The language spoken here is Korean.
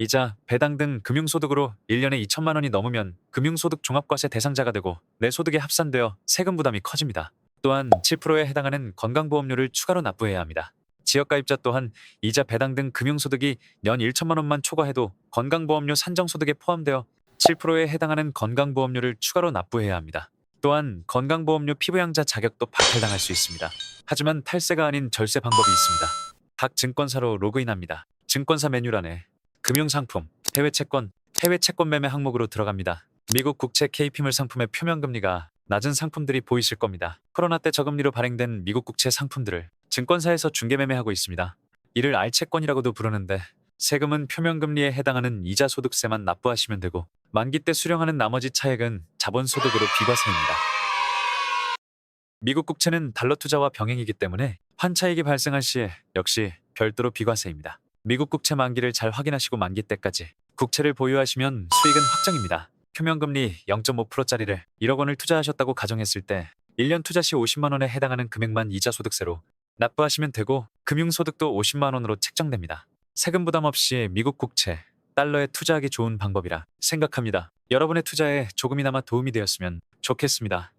이자, 배당 등 금융소득으로 1년에 2천만 원이 넘으면 금융소득 종합과세 대상자가 되고 내 소득에 합산되어 세금 부담이 커집니다. 또한 7%에 해당하는 건강보험료를 추가로 납부해야 합니다. 지역가입자 또한 이자, 배당 등 금융소득이 년 1천만 원만 초과해도 건강보험료 산정소득에 포함되어 7%에 해당하는 건강보험료를 추가로 납부해야 합니다. 또한 건강보험료 피부양자 자격도 박탈당할 수 있습니다. 하지만 탈세가 아닌 절세 방법이 있습니다. 각 증권사로 로그인합니다. 증권사 메뉴란에 금융상품, 해외 채권, 해외 채권 매매 항목으로 들어갑니다. 미국 국채 KP물 상품의 표면금리가 낮은 상품들이 보이실 겁니다. 코로나 때 저금리로 발행된 미국 국채 상품들을 증권사에서 중개 매매하고 있습니다. 이를 알채권이라고도 부르는데 세금은 표면금리에 해당하는 이자 소득세만 납부하시면 되고 만기 때 수령하는 나머지 차액은 자본소득으로 비과세입니다. 미국 국채는 달러 투자와 병행이기 때문에 환차익이 발생할 시에 역시 별도로 비과세입니다. 미국 국채 만기를 잘 확인하시고 만기 때까지 국채를 보유하시면 수익은 확정입니다. 표면금리 0.5%짜리를 1억 원을 투자하셨다고 가정했을 때 1년 투자 시 50만 원에 해당하는 금액만 이자 소득세로 납부하시면 되고 금융소득도 50만 원으로 책정됩니다. 세금 부담 없이 미국 국채, 달러에 투자하기 좋은 방법이라 생각합니다. 여러분의 투자에 조금이나마 도움이 되었으면 좋겠습니다.